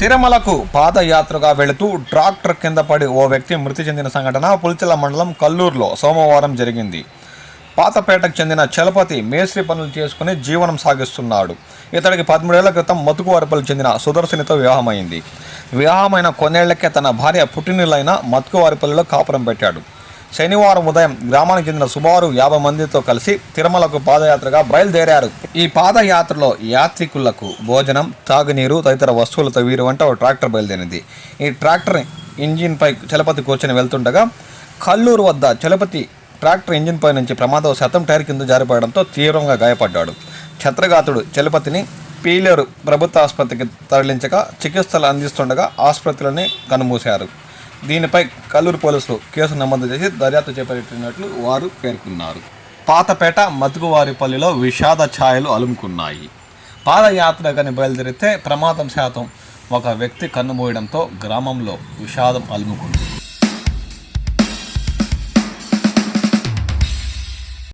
తిరుమలకు పాదయాత్రగా వెళుతూ ట్రాక్టర్ కింద పడి ఓ వ్యక్తి మృతి చెందిన సంఘటన పులిచెల మండలం కల్లూరులో సోమవారం జరిగింది. పాతపేటకు చెందిన చలపతి మేస్త్రి పనులు చేసుకుని జీవనం సాగిస్తున్నాడు. ఇతడికి పదమూడేళ్ళ క్రితం మతుకువారిపల్లి చెందిన సుదర్శనితో వివాహమైంది. వివాహమైన కొన్నేళ్ళకే తన భార్య పుట్టినిల్లైన మతుకువారిపల్లిలో కాపురం పెట్టాడు. శనివారం ఉదయం గ్రామానికి చెందిన సుమారు యాభై మందితో కలిసి తిరుమలకు పాదయాత్రగా బయలుదేరారు. ఈ పాదయాత్రలో యాత్రికులకు భోజనం తాగునీరు తదితర వస్తువులతో వీరు వెంట ఒక ట్రాక్టర్ బయలుదేరింది. ఈ ట్రాక్టర్ ఇంజిన్పై చలపతి కూర్చొని వెళ్తుండగా కల్లూరు వద్ద చలపతి ట్రాక్టర్ ఇంజిన్ పై నుంచి ప్రమాదవశాతం టైర్ కింద జారిపడడంతో తీవ్రంగా గాయపడ్డాడు. ఛత్రఘాతుడు చలపతిని పీలేరు ప్రభుత్వ ఆసుపత్రికి తరలించగా చికిత్సలు అందిస్తుండగా ఆసుపత్రిలోనే కనుమూశారు. దీనిపై కల్లూరు పోలీసులు కేసు నమోదు చేసి దర్యాప్తు చేపట్టినట్లు వారు పేర్కొన్నారు. పాతపేట మతుకువారిపల్లిలో విషాద ఛాయలు అలుముకున్నాయి. పాదయాత్రగాని బయలుదేరితే ప్రమాదం శాతం ఒక వ్యక్తి కన్నుమూయడంతో గ్రామంలో విషాదం అలుముకుంది.